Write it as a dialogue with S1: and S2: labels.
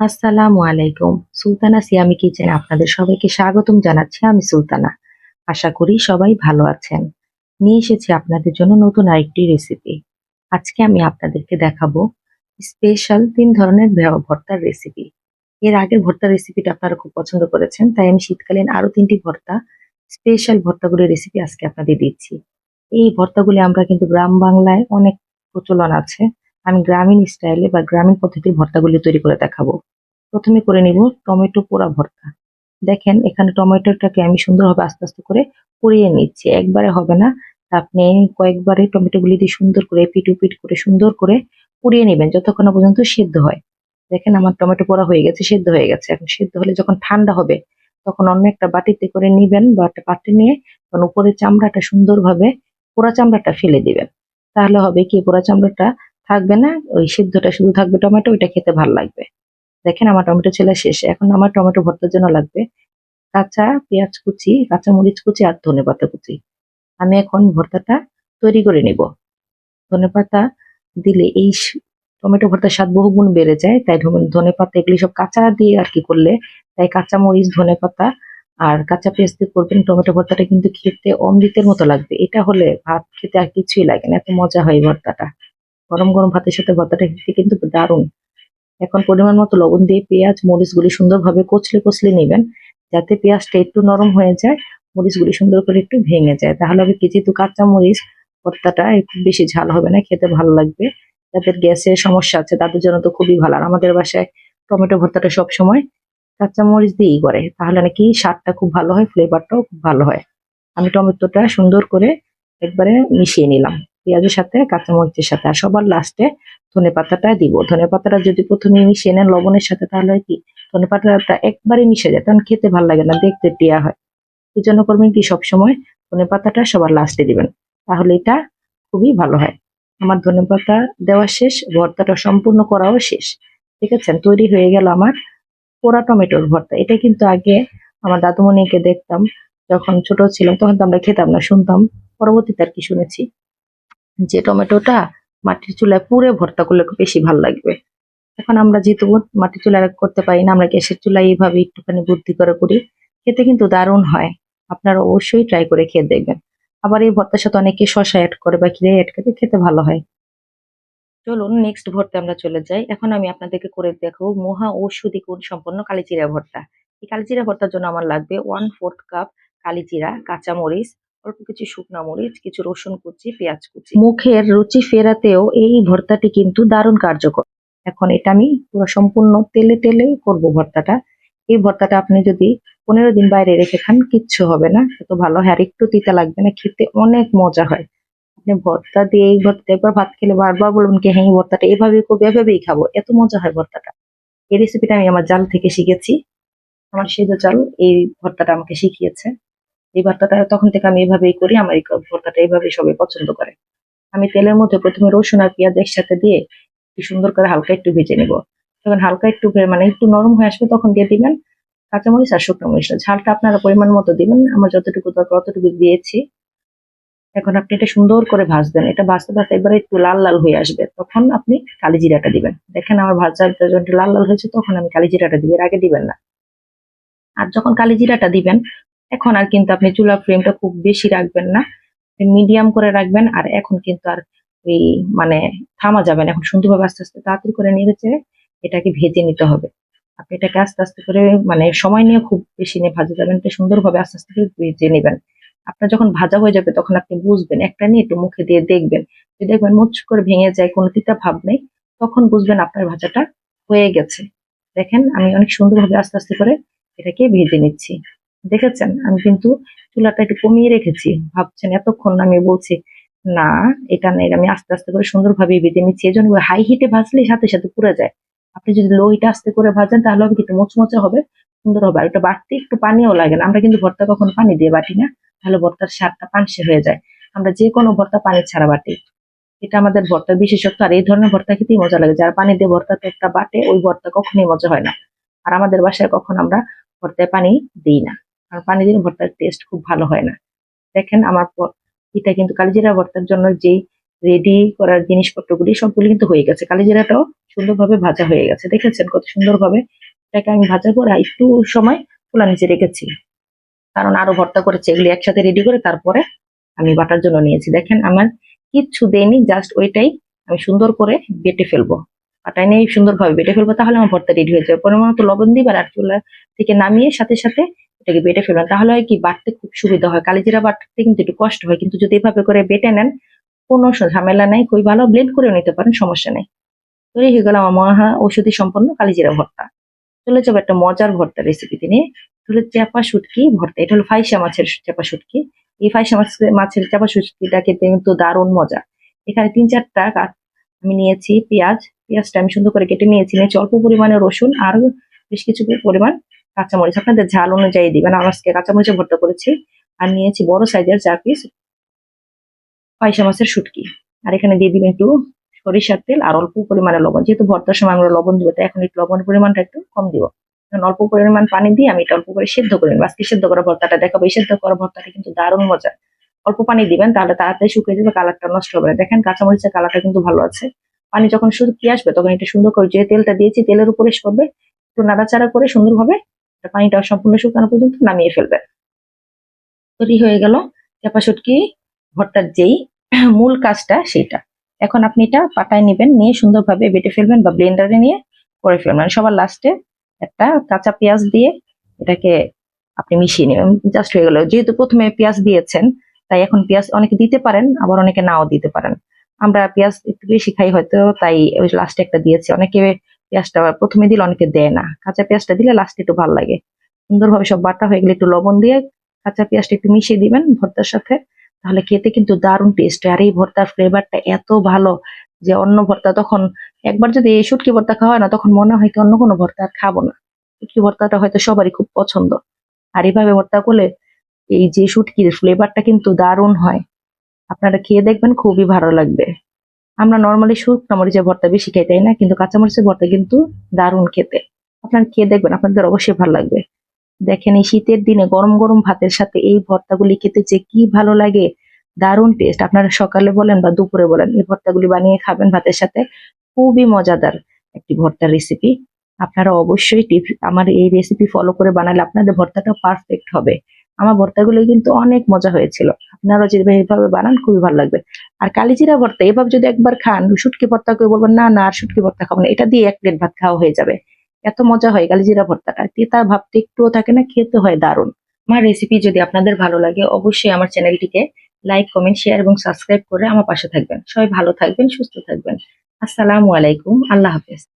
S1: আসসালামু আলাইকুম। সুলতানা সিয়ামি কিচেন আপনাদের সবাইকে স্বাগতম জানাচ্ছি, আমি সুলতানা। আশা করি সবাই ভালো আছেন। নিয়ে এসেছি আপনাদের জন্য নতুন আরেকটি রেসিপি। আজকে আমি আপনাদেরকে দেখাবো স্পেশাল তিন ধরনের ভর্তার রেসিপি। এর আগের ভর্তার রেসিপিটা আপনারা খুব পছন্দ করেছেন, তাই আমি শীতকালীন আরও তিনটি ভর্তা, স্পেশাল ভর্তাগুলির রেসিপি আজকে আপনাদের দিচ্ছি। এই ভর্তাগুলি আমরা কিন্তু গ্রাম বাংলায় অনেক প্রচলন আছে। আমি গ্রামীণ স্টাইলে বা গ্রামীণ পদ্ধতির ভর্তাগুলি তৈরি করে দেখাবো। প্রথমে করে নিব টমেটো পোড়া ভর্তা। দেখেন, এখানে টমেটোটাকে আমি সুন্দরভাবে আস্তে আস্তে করে পুড়িয়ে নিচ্ছি। একবারে হবে না। আপনি কয়েকবারে টমেটোগুলি দিয়ে সুন্দর করে পিট পিট করে সুন্দর করে পুড়িয়ে নেবেন যতক্ষণ পর্যন্ত সেদ্ধ হয়। দেখেন, আমার টমেটো পোড়া হয়ে গেছে, সেদ্ধ হয়ে গেছে। এখন সেদ্ধ হলে যখন ঠান্ডা হবে, তখন অন্য একটা বাটিতে করে নিবেন বা একটা পাত্রে নিয়ে তখন উপরে চামড়াটা সুন্দরভাবে পোড়া চামড়াটা ফেলে দিবেন। তাহলে হবে কি, পোড়া চামড়াটা থাকবে না, ওই সিদ্ধটা শুধু থাকবে টমেটো, ওইটা খেতে ভালো লাগবে। দেখেন আমার টমেটো ছেলা শেষ, এখন আমার টমেটো ভর্তার জন্য লাগবে কাঁচা পেঁয়াজ কুচি, কাঁচা মরিচ কুচি আর ধনে পাতা কুচি। আমি এখন ভর্তাটা তৈরি করে নিব। ধনে পাতা দিলে এই টমেটো ভর্তার স্বাদ বহুগুণ বেড়ে যায়, তাই ধনে পাতা এগুলি সব কাঁচা দিয়ে আর কি করলে, তাই কাঁচা মরিচ, ধনে পাতা আর কাঁচা পেঁয়াজ দিয়ে করবেন, টমেটো ভর্তাটা কিন্তু খেতে অমৃতের মতো লাগবে। এটা হলে ভাত খেতে আর কিছুই লাগে না, এত মজা হয় ভর্তাটা। গরম গরম ভাতের সাথে ভর্তাটা খেতে কিন্তু দারুণ। এখন পরিমাণ মতো লবণ দিয়ে পেঁয়াজ, মরিচগুলি সুন্দরভাবে কচলে কচলে নেবেন, যাতে পেঁয়াজটা একটু নরম হয়ে যায়, মরিচগুলি সুন্দর করে একটু ভেঙে যায়। তাহলে হবে কি, যেহেতু কাঁচা মরিচ ভর্তাটা একটু বেশি ঝাল হবে না, খেতে ভালো লাগবে। যাদের গ্যাসের সমস্যা আছে, তাদের জন্য তো খুবই ভালো। আর আমাদের বাসায় টমেটো ভর্তাটা সব সময় কাঁচা মরিচ দিয়েই করে। তাহলে নাকি স্বাদটা খুব ভালো হয় ফ্লেভারটাও খুব ভালো হয়। আমি টমেটোটা সুন্দর করে একবারে মিশিয়ে নিলাম। পেঁয়াজের সাথে কাঁচা মরিচের সাথে। আর সবার লাস্টে ধনে পাতাটা দিব। ধনে পাতাটা যদি প্রথমে মিশিয়ে নেন লবণের সাথে, তাহলে কি ধনে পাতাটা একবারে মিশে যায়। তখন খেতে ভালো লাগে না, দেখতে টিয়া হয়। এই জন্য করবেন কি সবসময় ধনে পাতাটা সবার লাস্টে দিবেন। তাহলে এটা খুবই ভালো হয়। আমার ধনে পাতা দেওয়া শেষ, ভর্তাটা সম্পূর্ণ করাও শেষ। ঠিক আছে? তৈরি হয়ে গেল আমার পোড়া টমেটোর ভর্তা। এটা কিন্তু আগে আমার দাদুমণিকে দেখতাম। যখন ছোট ছিলাম, তখন তো আমরা খেতাম না, শুনতাম। পরবর্তীতে আর কি শুনেছি। যে টমেটোটা মাটির চুলায় পুড়ে ভর্তা করলে খুব বেশি ভালো লাগবে। এখন আমরা যেহেতু মাটির চুলায় করতে পারি না, আমরা গ্যাসের চুলায় এইভাবে একটুখানি বুদ্ধি করে করি, খেতে কিন্তু দারুণ হয়। আপনারা অবশ্যই ট্রাই করে খেয়ে দেখবেন। আবার এই ভর্তার সাথে অনেকে শসা অ্যাড করে বা খিরে অ্যাড করে, খেতে ভালো হয়। চলুন নেক্সট ভর্তা আমরা চলে যাই। এখন আমি আপনাদেরকে করে দেখাবো মহা ঔষধি গুণ সম্পন্ন কালিজিরা ভর্তা। এই কালিজিরা ভর্তার জন্য আমার লাগবে ওয়ান ফোর্থ কাপ কালিজিরা কাঁচা মরিচ অল্প কিছু শুকনো মরিচ, কিছু রসুন কুচি, পেঁয়াজ কুচি। মুখের রুচি ফেরাতেও এই ভর্তাটি কিন্তু দারুণ কার্যকর। এখন এটা আমি পুরো সম্পূর্ণ তেলে তেলে করব ভর্তাটা। এই ভর্তাটা আপনি যদি পনেরো দিন বাইরে রেখে খান, কিচ্ছু হবে না। এত ভালো হয় একটু তিতা লাগবে না, খেতে অনেক মজা হয়। আপনি ভর্তা দিয়ে এই ভর্তা একবার ভাত খেলে বারবার বলবেন কি হ্যাঁ এই ভর্তাটা এভাবেই করব এভাবেই খাব। এত মজা হয় ভর্তাটা। এই রেসিপিটা আমি আমার জাল থেকে শিখেছি। আমার সেদ্ধ চাল এই ভর্তাটা আমাকে শিখিয়েছে। এই ভর্তাটা তখন থেকে আমি এভাবেই করি, আমার এই ভর্তাটা এইভাবেই সবাই পছন্দ করে। আমি তেলের মধ্যে প্রথমে রসুন আর পেঁয়াজ একসাথে দিয়ে একটু সুন্দর করে হালকা একটু ভেজে নেব। যখন হালকা একটু মানে একটু নরম হয়ে আসবে তখন দিয়ে দিবেন কাঁচামরিচ আর শুকনো মরিচ। ঝালটা আপনারা পরিমাণ মতো দিবেন, আমার যতটুকু দরকার অতটুকু দিয়েছি। এখন আপনি এটা সুন্দর করে ভাজবেন, এটা ভাজতে ভাজতে এবারে একটু লাল লাল হয়ে আসবে। তখন আপনি কালি জিরাটা দিবেন। দেখেন আমার ভাজাটা যখন লাল লাল হয়েছে তখন আমি কালি জিরাটা এর আগে দিবেন না। আর যখন কালি জিরাটা দিবেন এখন আর কিন্তু আপনি চুলার ফ্লেমটা খুব বেশি রাখবেন না। মিডিয়াম করে রাখবেন আর এখন কিন্তু আর এই মানে থামা যাবে না। এখন সুন্দরভাবে আস্তে আস্তে তাড়াতাড়ি করে নিয়েছে এটাকে ভেজে নিতে হবে। আপনি এটাকে আস্তে আস্তে করে মানে সময় নিয়ে খুব বেশি নিয়ে ভাজা যাবেন এটা সুন্দরভাবে আস্তে আস্তে করে ভেজে নেবেন। আপনার যখন ভাজা হয়ে যাবে তখন আপনি বুঝবেন, একটা নিয়ে একটু মুখে দিয়ে দেখবেন। যদি দেখবেন মুচ করে ভেঙে যায়, কোনো তিতা ভাব নেই, তখন বুঝবেন আপনার ভাজাটা হয়ে গেছে। দেখেন, আমি অনেক সুন্দরভাবে আস্তে আস্তে করে এটাকে ভেজে নিচ্ছি। দেখেছেন? আমি কিন্তু চুলাটা একটু কমিয়ে রেখেছি। ভাবছেন এতক্ষণ আমি বলছি, না, এটা না, এটা আমি আস্তে আস্তে করে সুন্দরভাবে ভেজে নিচ্ছি। এই জন্য হাই হিটে ভাজলে সাথে সাথে পুড়ে যায়। আপনি যদি লো হিটে আস্তে করে ভাজেন, তাহলে হবে কিন্তু মোচমোচা হবে, সুন্দর হবে। আর এটা বাড়তে একটু পানিও লাগে না। আমরা কিন্তু ভর্তা কখনো পানি দিয়ে বাটি না, তাহলে ভর্তার স্বাদটা পানসে হয়ে যায়। আমরা যে কোনো ভর্তা পানি ছাড়া বাটি। এটা আমাদের ভর্তার বিশেষত্ব। আর এই ধরনের ভর্তা খেতেই মজা লাগে। যারা পানি দিয়ে ভর্তাতে একটা বাটে, ওই ভর্তা কখনোই মজা হয় না। আর আমাদের বাসায় কখন আমরা ভর্তায় পানি দিই না। আর পানি দিলে ভর্তার টেস্ট খুব ভালো হয় না। দেখেন আমার এটা কিন্তু কালিজিরা ভর্তার জন্য যেই রেডি করার জিনিসপত্রগুলি সবগুলি কিন্তু হয়ে গেছে। কালিজিরাটাও সুন্দরভাবে ভাজা হয়ে গেছে। দেখেছেন কত সুন্দরভাবে? এটাকে আমি ভাজার পর একটু সময় খোলা নিচে রেখেছি। কারণ আরও ভর্তা করেছে, এগুলি একসাথে রেডি করে তারপরে আমি বাটার জন্য নিয়েছি। দেখেন আমার কিচ্ছু দেয়নি জাস্ট ওইটাই আমি সুন্দর করে বেটে ফেলব। পাটায় নিয়ে সুন্দরভাবে বেটে ফেলব, তাহলে আমার ভর্তা রেডি হয়ে যাবে। পরিমাণ মতো লবণ দিবার আর চুলা থেকে নামিয়ে সাথে সাথে এটাকে বেটে ফেলবেন তাহলে হয় কি বাটতে খুব সুবিধা হয়। কালিজিরা বাটতে কিন্তু একটু কষ্ট হয়, কিন্তু যদি এভাবে করে বেটে নেন, কোনো ঝামেলা নাই খুবই ভালো ব্লেন্ড করেও নিতে পারেন, সমস্যা নেই। তৈরি হয়ে গেল আমার মহা ঔষধি সম্পন্ন কালিজিরা ভর্তা। চলে যাব একটা মজার ভর্তা রেসিপিতে নিয়ে। হলো চেপা শুটকি ভর্তা, এটা হলো ফাইসা মাছের চেপা শুটকি। এই ফাইসা মাছ- মাছের চাপা শুটকিটা খেতে কিন্তু দারুণ মজা। এখানে তিন চারটা আমি নিয়েছি, পেঁয়াজ। পেঁয়াজটা আমি সুন্দর করে কেটে নিয়েছি নিয়েছি অল্প পরিমাণে রসুন আর বেশ কিছু পরিমাণ কাঁচামরিচ, আপনাদের ঝাল অনুযায়ী দিবেন। আমি আজকে কাঁচামরিচে ভর্তা করেছি আর নিয়েছি বড় সাইজের চার পিস পয়সা মাছের শুটকি। আর এখানে দিয়ে দিবেন একটু সরিষার তেল আর অল্প পরিমাণে লবণ। যেহেতু ভর্তার সময় আমরা লবণ দিব, তাই এখন একটু লবণ পরিমাণটা একটু কম দিব। এখন অল্প পরিমাণ পানি দিয়ে আমি এটা অল্প করে সেদ্ধ করে নেব। আজকে সেদ্ধ করা ভর্তাটা দেখাবো। এই সেদ্ধ করা ভর্তাটা কিন্তু দারুণ মজা। অল্প পানি দিবেন, তাহলে তাড়াতাড়ি শুকিয়ে যাবে, কালারটা নষ্ট হবে দেখেন কাঁচামরিচের কালারটা কিন্তু ভালো আছে। পানি যখন শুধু শুকিয়ে আসবে, তখন এটা সুন্দর করে যে তেলটা দিয়েছি, তেলের উপরে করবে একটু নাড়াচাড়া করে সুন্দরভাবে পানিটা সম্পূর্ণ শুকানো পর্যন্ত নামিয়ে ফেলবে। তৈরি হয়ে গেল চাপা শুটকি ভর্তার যেই মূল কাজটা সেটা এখন আপনি এটা পাটায় নেবেন, নিয়ে সুন্দরভাবে বেটে ফেলবেন বা ব্লেন্ডারে নিয়ে করে ফেলবেন। সবার লাস্টে একটা কাঁচা পেঁয়াজ দিয়ে এটাকে আপনি মিশিয়ে নেবেন। জাস্ট হয়ে গেল। যেহেতু প্রথমে পেঁয়াজ দিয়েছেন, তাই এখন পেঁয়াজ অনেকে দিতে পারেন, আবার অনেকে নাও দিতে পারেন। আমরা পেঁয়াজ একটু বেশি খাই হয়তো, তাই ওই লাস্টে একটা দিয়েছি। অনেকে পেঁয়াজটা প্রথমে দিলে অনেকে দেয় না। কাঁচা পেঁয়াজটা দিলে লাস্টে একটু ভালো লাগে। সুন্দরভাবে সব বাটা হয়ে গেলে একটু লবণ দিয়ে কাঁচা পেঁয়াজটা একটু মিশিয়ে দিবেন ভর্তার সাথে। তাহলে খেতে কিন্তু দারুণ টেস্ট আর এই ভর্তার ফ্লেভারটা এত ভালো যে অন্য ভর্তা তখন একবার যদি এই শুটকি ভর্তা খাওয়া হয় না, তখন মনে হয় কি অন্য কোনো ভর্তা আর খাব না। শুটকি ভর্তাটা হয়তো সবারই খুব পছন্দ। আর এইভাবে ভর্তা করলে এই যে শুটকির ফ্লেভারটা কিন্তু দারুণ হয়। আপনারা খেয়ে দেখবেন, খুবই ভালো লাগবে। আমরা নর্মালি শুকনো মরিচের ভর্তা বেশি খাই, তাই না? কিন্তু কাঁচামরিচের ভর্তা কিন্তু দারুণ খেতে। আপনারা খেয়ে দেখবেন, আপনাদের অবশ্যই ভালো লাগবে। দেখেন এই শীতের দিনে গরম গরম ভাতের সাথে এই ভর্তাগুলি খেতে যে কি ভালো লাগে, দারুণ টেস্ট আপনারা সকালে বলেন বা দুপুরে বলেন, এই ভর্তাগুলি বানিয়ে খাবেন ভাতের সাথে। খুবই মজাদার একটি ভর্তার রেসিপি আপনারা অবশ্যই আমার এই রেসিপি ফলো করে বানালে আপনাদের ভর্তাটা পারফেক্ট হবে। আমার ভর্তাগুলো কিন্তু অনেক মজা হয়েছিল। আপনারা যদি এইভাবে বানান, খুবই ভালো লাগবে। আর কালিজিরা ভর্তা, এভাবে যদি একবার খান, শুটকি ভর্তা, কেউ বলবেন, না না, আর শুটকি ভর্তা খাব না। এটা দিয়ে এক প্লেট ভাত খাওয়া হয়ে যাবে। এত মজা হয় কালিজিরা ভর্তাটা। তেতা ভাবতে একটুও থাকে না, খেতে হয় দারুণ। আমার রেসিপি যদি আপনাদের ভালো লাগে, অবশ্যই আমার চ্যানেলটিকে লাইক কমেন্ট শেয়ার এবং সাবস্ক্রাইব করে আমার পাশে থাকবেন। সবাই ভালো থাকবেন, সুস্থ থাকবেন। আসসালামু আলাইকুম। আল্লাহ হাফেজ।